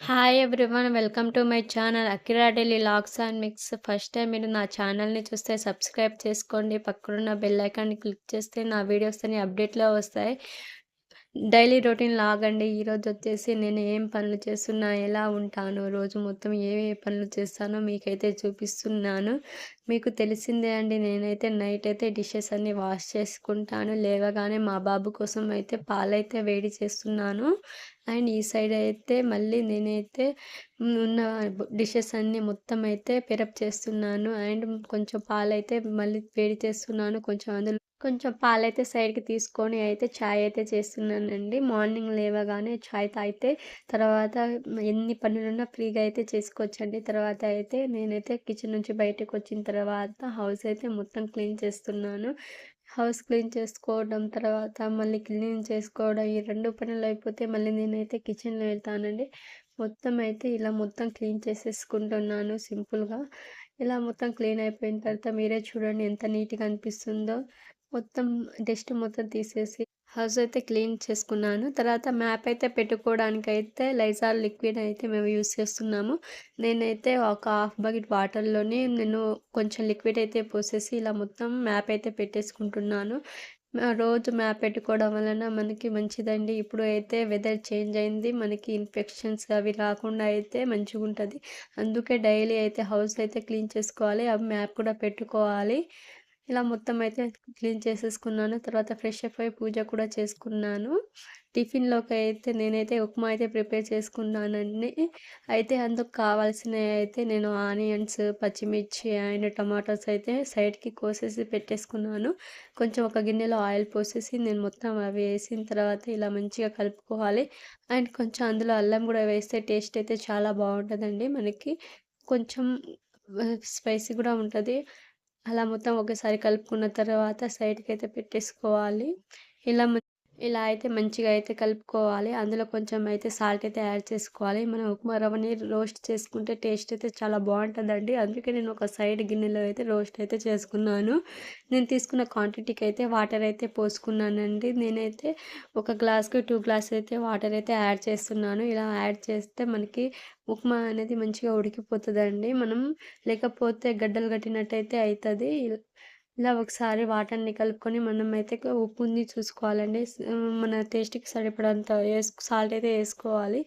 Hi everyone welcome to my channel Akira daily logs and mix first time మీరు నా ఛానల్ని చూస్తే subscribe చేసుకోండి. పక్కనున్న బెల్ ఐకాన్ని క్లిక్ చేస్తే నా వీడియోస్ అన్ని అప్డేట్లో వస్తాయి. డైలీ రొటీన్ లాగండి. ఈరోజు వచ్చేసి నేను ఏం పనులు చేస్తున్నా ఎలా ఉంటాను రోజు మొత్తం ఏ ఏ పనులు చేస్తానో మీకైతే చూపిస్తున్నాను. మీకు తెలిసిందే అండి నేనైతే నైట్ అయితే డిషెస్ అన్నీ వాష్ చేసుకుంటాను. లేవగానే మా బాబు కోసం అయితే పాలైతే వేడి చేస్తున్నాను. అండ్ ఈ సైడ్ అయితే మళ్ళీ నేనైతే ఉన్న డిషెస్ అన్నీ మొత్తం అయితే పెరప్ చేస్తున్నాను. అండ్ కొంచెం పాలైతే మళ్ళీ వేడి చేస్తున్నాను. కొంచెం అందులో కొంచెం పాలైతే సైడ్కి తీసుకొని అయితే ఛాయ్ అయితే చేస్తున్నానండి. మార్నింగ్ లేవగానే ఛాయ్ తాగితే తర్వాత ఎన్ని పనులున్నా ఫ్రీగా అయితే చేసుకోవచ్చండి. తర్వాత అయితే నేనైతే కిచెన్ నుంచి బయటకు వచ్చిన తర్వాత హౌస్ అయితే మొత్తం క్లీన్ చేస్తున్నాను. హౌస్ క్లీన్ చేసుకోవడం తర్వాత మళ్ళీ క్లీన్ చేసుకోవడం ఈ రెండు పనులు అయిపోతే మళ్ళీ నేనైతే కిచెన్లో వెళ్తానండి. మొత్తం అయితే ఇలా మొత్తం క్లీన్ చేసేసుకుంటున్నాను సింపుల్గా. ఇలా మొత్తం క్లీన్ అయిపోయిన తర్వాత మీరే చూడండి ఎంత నీట్గా అనిపిస్తుందో. మొత్తం డస్ట్ మొత్తం తీసేసి హౌస్ అయితే క్లీన్ చేసుకున్నాను. తర్వాత మ్యాప్ అయితే పెట్టుకోవడానికి అయితే లైజాల్ లిక్విడ్ అయితే మేము యూస్ చేస్తున్నాము. నేనైతే ఒక హాఫ్ బకెట్ వాటర్లోనే నేను కొంచెం లిక్విడ్ అయితే పోసేసి ఇలా మొత్తం మ్యాప్ అయితే పెట్టేసుకుంటున్నాను. రోజు మ్యాప్ పెట్టుకోవడం వలన మనకి మంచిదండి. ఇప్పుడు అయితే వెదర్ చేంజ్ అయింది. మనకి ఇన్ఫెక్షన్స్ అవి రాకుండా అయితే మంచిగా ఉంటుంది. అందుకే డైలీ అయితే హౌస్ అయితే క్లీన్ చేసుకోవాలి. అవి మ్యాప్ కూడా పెట్టుకోవాలి. ఇలా మొత్తం అయితే క్లీన్ చేసేసుకున్నాను. తర్వాత ఫ్రెష్ అప్ అయి పూజ కూడా చేసుకున్నాను. టిఫిన్లోకి అయితే నేనైతే ఉప్మా అయితే ప్రిపేర్ చేసుకున్నానండి. అయితే అందుకు కావాల్సినవి అయితే నేను ఆనియన్స్ పచ్చిమిర్చి అండ్ టమాటోస్ అయితే సైడ్కి కోసేసి పెట్టేసుకున్నాను. కొంచెం ఒక గిన్నెలో ఆయిల్ పోసేసి నేను మొత్తం అవి వేసిన తర్వాత ఇలా మంచిగా కలుపుకోవాలి. అండ్ కొంచెం అందులో అల్లం కూడా వేస్తే టేస్ట్ అయితే చాలా బాగుంటుందండి మనకి. కొంచెం స్పైసీ కూడా ఉంటుంది. అలా మొత్తం ఒకసారి కలుపుకున్న తర్వాత సైడ్కి అయితే పెట్టేసుకోవాలి. ఇలా ఇలా అయితే మంచిగా అయితే కలుపుకోవాలి. అందులో కొంచెం అయితే సాల్ట్ అయితే యాడ్ చేసుకోవాలి. మనం ఉప్మా రవ్వని రోస్ట్ చేసుకుంటే టేస్ట్ అయితే చాలా బాగుంటుందండి. అందుకే నేను ఒక సైడ్ గిన్నెలో అయితే రోస్ట్ అయితే చేసుకున్నాను. నేను తీసుకున్న క్వాంటిటీకి అయితే వాటర్ అయితే పోసుకున్నానండి. నేనైతే ఒక గ్లాస్కి టూ గ్లాస్ అయితే వాటర్ అయితే యాడ్ చేస్తున్నాను. ఇలా యాడ్ చేస్తే మనకి ఉప్మా అనేది మంచిగా ఉడికిపోతుందండి. మనం లేకపోతే గడ్డలు కట్టినట్టయితే అవుతుంది ఇలా ఒకసారి వాటర్ని కలుపుకొని మనం అయితే ఉప్పుని చూసుకోవాలండి. మన టేస్ట్కి సరిపడంత వేసుకు సాల్ట్ అయితే వేసుకోవాలి.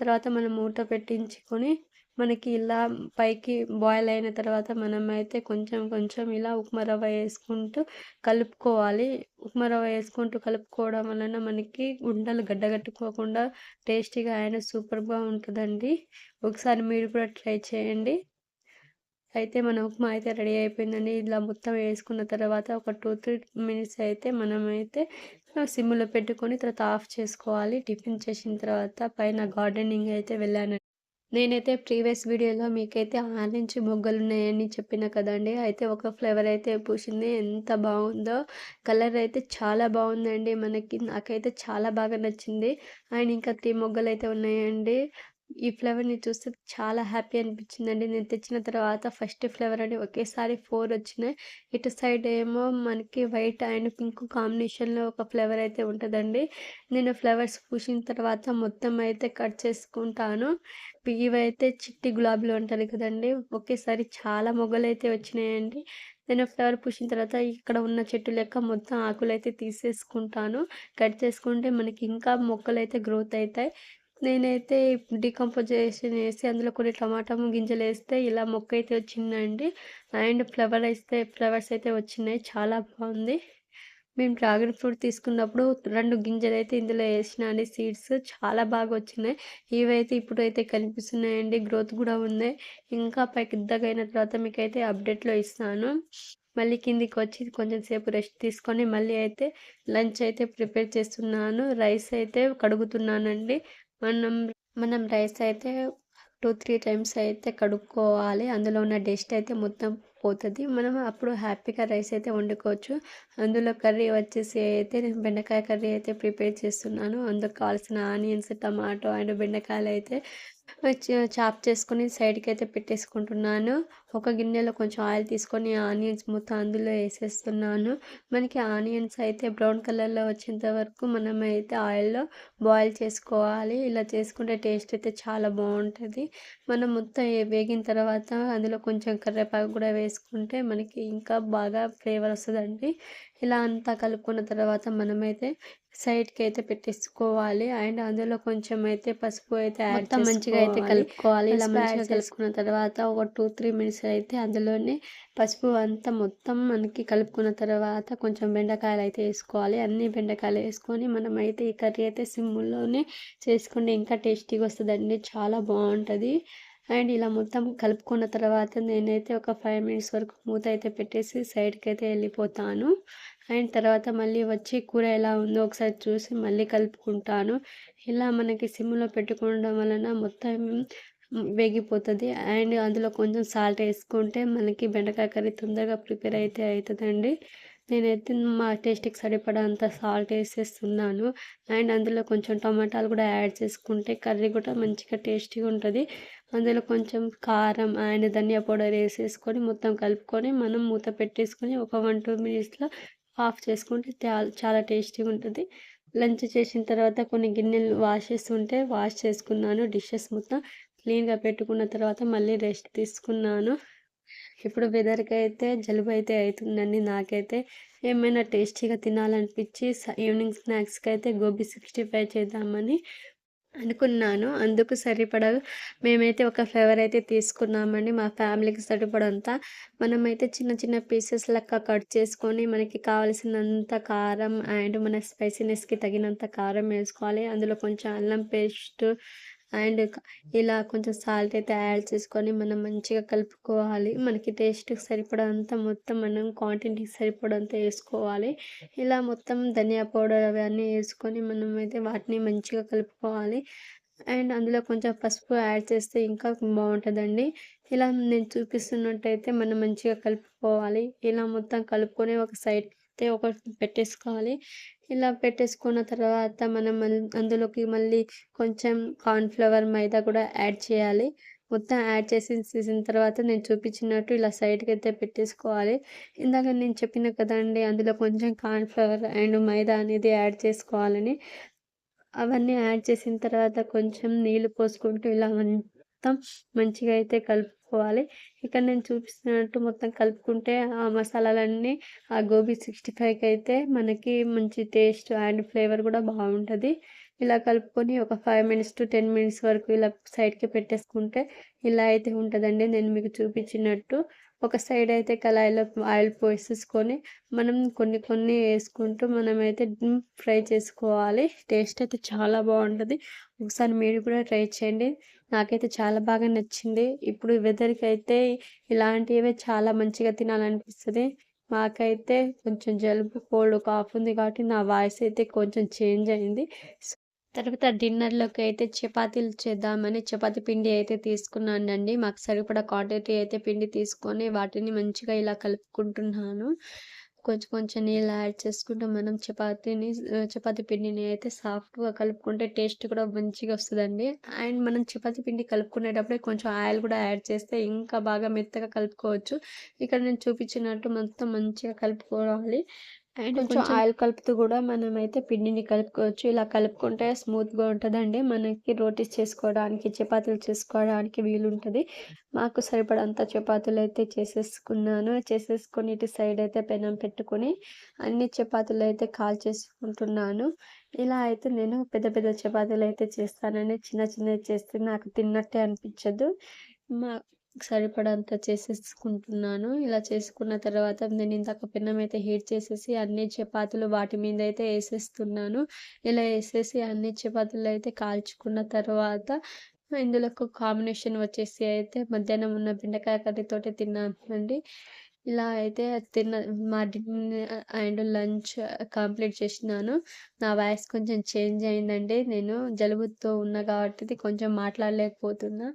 తర్వాత మనం మూట పెట్టించుకొని మనకి ఇలా పైకి బాయిల్ అయిన తర్వాత మనం అయితే కొంచెం కొంచెం ఇలా ఉప్మా రవ్వ వేసుకుంటూ కలుపుకోవాలి. ఉప్మా రవ్వ వేసుకుంటూ కలుపుకోవడం వలన మనకి ఉండలు గడ్డగట్టుకోకుండా టేస్టీగా అయినా సూపర్గా ఉంటుందండి. ఒకసారి మీరు కూడా ట్రై చేయండి. అయితే మన ఉప్మా అయితే రెడీ అయిపోయిందండి. ఇలా మొత్తం వేసుకున్న తర్వాత ఒక టూ త్రీ మినిట్స్ అయితే మనమైతే సిమ్లో పెట్టుకొని తర్వాత ఆఫ్ చేసుకోవాలి. టిఫిన్ చేసిన తర్వాత పైన గార్డెనింగ్ అయితే వెళ్ళాను నేనైతే ప్రీవియస్ వీడియోలో మీకైతే ఆరెంజ్ మొగ్గలు ఉన్నాయని చెప్పిన కదండి. అయితే ఒక ఫ్లేవర్ అయితే పూసింది. ఎంత బాగుందో కలర్ అయితే చాలా బాగుందండి. మనకి నాకైతే చాలా బాగా నచ్చింది. అండ్ ఇంకా త్రీ మొగ్గలు అయితే ఉన్నాయండి. ఈ ఫ్లేవర్‌ని చూస్తే చాలా హ్యాపీ అనిపించిందండి. నేను తెచ్చిన తర్వాత ఫస్ట్ ఫ్లేవర్ అని ఒకేసారి ఫోర్ వచ్చినాయి. ఇటు సైడ్ ఏమో మనకి వైట్ అండ్ పింక్ కాంబినేషన్‌లో ఒక ఫ్లేవర్ అయితే ఉంటదండి. నేను ఫ్లేవర్స్ పూసిన తర్వాత మొత్తం అయితే కట్ చేసుకుంటాను. ఇవైతే చిట్టి గులాబీలు ఉంటది కదండీ! ఒకేసారి చాలా మొగ్గలు అయితే వచ్చినాయండి. నేను ఫ్లవర్ పూసిన తర్వాత ఇక్కడ ఉన్న చెట్టు లెక్క మొత్తం ఆకులైతే తీసేసుకుంటాను. కట్ చేసుకుంటే మనకి ఇంకా మొక్కలైతే గ్రోత్ అవుతాయి నేనైతే డికంపోజేషన్ వేసి అందులో కొన్ని టమాటా గింజలు వేస్తే ఇలా మొక్క అయితే వచ్చిందండి. అండ్ ఫ్లవర్ అయితే ఫ్లవర్స్ అయితే వచ్చినాయి. చాలా బాగుంది. మేము డ్రాగన్ ఫ్రూట్ తీసుకున్నప్పుడు రెండు గింజలు అయితే ఇందులో వేసిన అండి. సీడ్స్ చాలా బాగా వచ్చినాయి. ఇవైతే ఇప్పుడైతే కనిపిస్తున్నాయండి. గ్రోత్ కూడా ఉన్నాయి ఇంకా పెద్దగా అయిన తర్వాత మీకు అయితే అప్డేట్లో ఇస్తాను. మళ్ళీ కిందికి వచ్చి కొంచెం సేపు రెస్ట్ తీసుకొని మళ్ళీ అయితే లంచ్ అయితే ప్రిపేర్ చేస్తున్నాను. రైస్ అయితే కడుగుతున్నానండి. మనం మనం రైస్ అయితే టూ త్రీ టైమ్స్ అయితే కడుక్కోవాలి అందులో ఉన్న డస్ట్ అయితే మొత్తం పోతుంది మనం అప్పుడు హ్యాపీగా రైస్ అయితే వండుకోవచ్చు. అందులో కర్రీ వచ్చేసి అయితే నేను బెండకాయ కర్రీ అయితే ప్రిపేర్ చేస్తున్నాను. అందుకు కావాల్సిన ఆనియన్స్, టమాటో అండ్ బెండకాయలు అయితే చాప్ చేసుకొని అయితే పెట్టేసుకుంటున్నాను. ఒక గిన్నెలో కొంచెం ఆయిల్ తీసుకొని ఆనియన్స్ మొత్తం అందులో వేసేస్తున్నాను మనకి ఆనియన్స్ అయితే బ్రౌన్ కలర్‌లో వచ్చేంత వరకు మనమైతే ఆయిల్‌లో బాయిల్ చేసుకోవాలి. ఇలా చేసుకుంటే టేస్ట్ అయితే చాలా బాగుంటుంది మనం మొత్తం వేగిన తర్వాత అందులో కొంచెం కర్రేపాకు కూడా వేసుకుంటే మనకి ఇంకా బాగా ఫ్లేవర్ వస్తుందండి ఇలా అంతా కలుపుకున్న తర్వాత మనమైతే సైడ్‌కైతే పెట్టేసుకోవాలి. అండ్ అందులో కొంచెం అయితే పసుపు అయితే యాడ్ మొత్తం మంచిగా అయితే. కలుపుకోవాలి. ఇలా మంచిగా కలుపుకున్న తర్వాత ఒక 2, 3 మినిట్స్ అయితే అందులోనే పసుపు అంతా మొత్తం మనకి కలుపుకున్న తర్వాత కొంచెం బెండకాయలైతే ఏసుకోవాలి. అన్ని బెండకాయలు ఏసుకొని మనమైతే ఈ కర్రీ అయితే సిమ్‌లోనే చేసుకుంటే ఇంకా టేస్టీగా వస్తదండి. చాలా బావుంటది. అండ్ ఇలా మొత్తం కలుపుకున్న తర్వాత నేనైతే ఒక 5 మినిట్స్ వరకు మూత అయితే పెట్టేసి సైడ్‌కైతే ఎళ్ళిపోతాను. అండ్ తర్వాత మళ్ళీ వచ్చి కూర ఎలా ఉందో ఒకసారి చూసి మళ్ళీ కలుపుకుంటాను. ఇలా మనకి సిమ్‌లో పెట్టుకోవడం వలన మొత్తం వేగిపోతుంది. అండ్ అందులో కొంచెం సాల్ట్ వేసుకుంటే మనకి బెండకాయ కర్రీ తొందరగా ప్రిపేర్ అయితే అవుతుందండి నేనైతే మా టేస్ట్‌కి సరిపడా అంత సాల్ట్ వేసేస్తున్నాను. అండ్ అందులో కొంచెం టమాటాలు కూడా యాడ్ చేసుకుంటే కర్రీ కూడా మంచిగా టేస్టీగా ఉంటుంది. అందులో కొంచెం కారం అండ్ ధనియా పౌడర్ వేసేసుకొని మొత్తం కలుపుకొని మనం మూత పెట్టేసుకొని ఒక 1, 2 మినిట్స్‌లో ఆఫ్ చేసుకుంటే చాలా టేస్టీగా ఉంటుంది లంచ్ చేసిన తర్వాత కొన్ని గిన్నెలు వాష్ చేస్తుంటే వాష్ చేసుకున్నాను. డిషెస్ మొత్తం క్లీన్‌గా పెట్టుకున్న తర్వాత మళ్ళీ రెస్ట్ తీసుకున్నాను. ఇప్పుడు బెదర్కి అయితే జలుబు అయితే అవుతుందండి నాకైతే. ఏమైనా టేస్టీగా తినాలనిపించి ఈవినింగ్ స్నాక్స్కి అయితే గోబీ 65 చేద్దామని అనుకున్నాను. అందుకు సరిపడదు మేమైతే ఒక ఫ్లేవర్ అయితే తీసుకున్నామండి. మా ఫ్యామిలీకి సరిపడంతా మనమైతే చిన్న చిన్న పీసెస్ లెక్క కట్ చేసుకొని మనకి కావాల్సినంత కారం అండ్ మన స్పైసీనెస్‌కి తగినంత కారం వేసుకోవాలి అందులో కొంచెం అల్లం పేస్ట్ అండ్ ఇలా కొంచెం సాల్ట్ అయితే యాడ్ చేసుకొని మనం మంచిగా కలుపుకోవాలి. మనకి టేస్ట్‌కి సరిపడంత మొత్తం మనం క్వాంటిటీకి సరిపడంత వేసుకోవాలి ఇలా మొత్తం ధనియా పౌడర్ అవన్నీ ఏసుకొని మనమైతే వాటిని మంచిగా కలుపుకోవాలి. అండ్ అందులో కొంచెం పసుపు యాడ్ చేస్తే ఇంకా బాగుంటుందండి ఇలా నేను చూపిస్తున్నట్టయితే మనం మంచిగా కలుపుకోవాలి. ఇలా మొత్తం కలుపుకొని ఒక సైడ్ అయితే ఒకటి పెట్టేసుకోవాలి. ఇలా పెట్టేసుకున్న తర్వాత మనం అందులోకి మళ్ళీ కొంచెం కార్న్ఫ్లవర్ మైదా కూడా యాడ్ చేయాలి. మొత్తం యాడ్ చేసేసేసిన తర్వాత నేను చూపించినట్టు ఇలా సైడ్‌కైతే పెట్టేసుకోవాలి. ఇందాక నేను చెప్పిన కదండీ అందులో కొంచెం కార్న్ఫ్లవర్ అండ్ మైదా అనేది యాడ్ చేసుకోవాలని. అవన్నీ యాడ్ చేసిన తర్వాత కొంచెం నీళ్ళు పోసుకుంటూ ఇలా మొత్తం మంచిగా అయితే కలుపు కలుపుకోవాలి. ఇక్కడ నేను చూపిస్తున్నట్టు మొత్తం కలుపుకుంటే ఆ మసాలాలన్నీ ఆ గోబీ 65కైతే మనకి మంచి టేస్ట్ అండ్ ఫ్లేవర్ కూడా బాగుంటుంది ఇలా కలుపుకొని ఒక ఫైవ్ మినిట్స్ టు 10 మినిట్స్ వరకు ఇలా సైడ్‌కి పెట్టేసుకుంటే ఇలా అయితే ఉంటుందండి నేను మీకు చూపించినట్టు. ఒక సైడ్ అయితే కళాయిలో ఆయిల్ పోసేసుకొని మనం కొన్ని కొన్ని వేసుకుంటూ మనమైతే ఫ్రై చేసుకోవాలి. టేస్ట్ అయితే చాలా బాగుంటుంది ఒకసారి మీరు కూడా ట్రై చేయండి. నాకైతే చాలా బాగా నచ్చింది. ఇప్పుడు వెదర్కి అయితే ఇలాంటివే చాలా మంచిగా తినాలనిపిస్తుంది మాకైతే కొంచెం జలుబు, కోల్డ్, కాఫ్ ఉంది కాబట్టి నా వాయిస్ అయితే కొంచెం చేంజ్ అయింది. తర్వాత డిన్నర్‌లోకి అయితే చపాతీలు చేద్దామని చపాతీ పిండి అయితే తీసుకున్నానండి. మాకు సరిపడా క్వాంటిటీ అయితే పిండి తీసుకొని వాటిని మంచిగా ఇలా కలుపుకుంటున్నాను. కొంచెం కొంచెం నీళ్ళు యాడ్ చేసుకుంటూ మనం చపాతీని చపాతి చపాతీ పిండిని అయితే సాఫ్ట్‌గా కలుపుకుంటే టేస్ట్ కూడా మంచిగా వస్తుందండి అండ్ మనం చపాతీ పిండి కలుపుకునేటప్పుడే కొంచెం ఆయిల్ కూడా యాడ్ చేస్తే ఇంకా బాగా మెత్తగా కలుపుకోవచ్చు. ఇక్కడ నేను చూపించినట్టు మొత్తం మంచిగా కలుపుకోవాలి. అండ్ కొంచెం ఆయిల్ కలుపుతూ కూడా మనమైతే పిండిని కలుపుకోవచ్చు. ఇలా కలుపుకుంటే స్మూత్‌గా ఉంటదండి. మనకి రోటీస్ చేసుకోవడానికి, చపాతీలు చేసుకోవడానికి వీలుంటది. మాకు సరిపడంత చపాతీలైతే చేసేసుకున్నాను. చేసేసుకొని ఇటు సైడ్ అయితే పెనం పెట్టుకొని అన్ని చపాతీలైతే కాల్చేసుకుంటున్నాను. ఇలా అయితే నేను పెద్ద పెద్ద చపాతీలైతే చేస్తానండి. చిన్న చిన్నవి చేస్తే నాకు తిన్నట్టే అనిపించదు. మా సరిపడంత చేసేసుకుంటున్నాను. ఇలా చేసుకున్న తర్వాత నేను ఇందాక పెనం అయితే హీట్ చేసేసి అన్ని చపాతీలు వాటి మీద అయితే వేసేస్తున్నాను ఇలా వేసేసి అన్ని చపాతీలు అయితే కాల్చుకున్న తర్వాత ఇందులోకి కాంబినేషన్ వచ్చేసి అయితే మధ్యాహ్నం ఉన్న బెండకాయ కర్రీతోటి తిన్నానండి. ఇలా అయితే తిన్న మా అండ్ లంచ్ కంప్లీట్ చేసినాను. నా వాయిస్ కొంచెం చేంజ్ అయిందండి. నేను జలుబుతో ఉన్నా కాబట్టి కొంచెం మాట్లాడలేకపోతున్నా.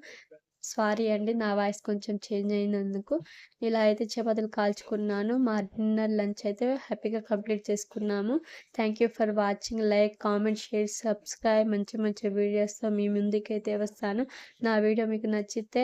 సారీ అండి. నా వాయిస్ కొంచెం చేంజ్ అయినందుకు. ఇలా అయితే చపాతీలు కాల్చుకున్నాను. మా డిన్నర్ లంచ్ అయితే హ్యాపీగా కంప్లీట్ చేసుకున్నాము. Thank you for watching. Like comment share subscribe మంచి మంచి వీడియోస్తో మీ ముందుకైతే వస్తాను. నా వీడియో మీకు నచ్చితే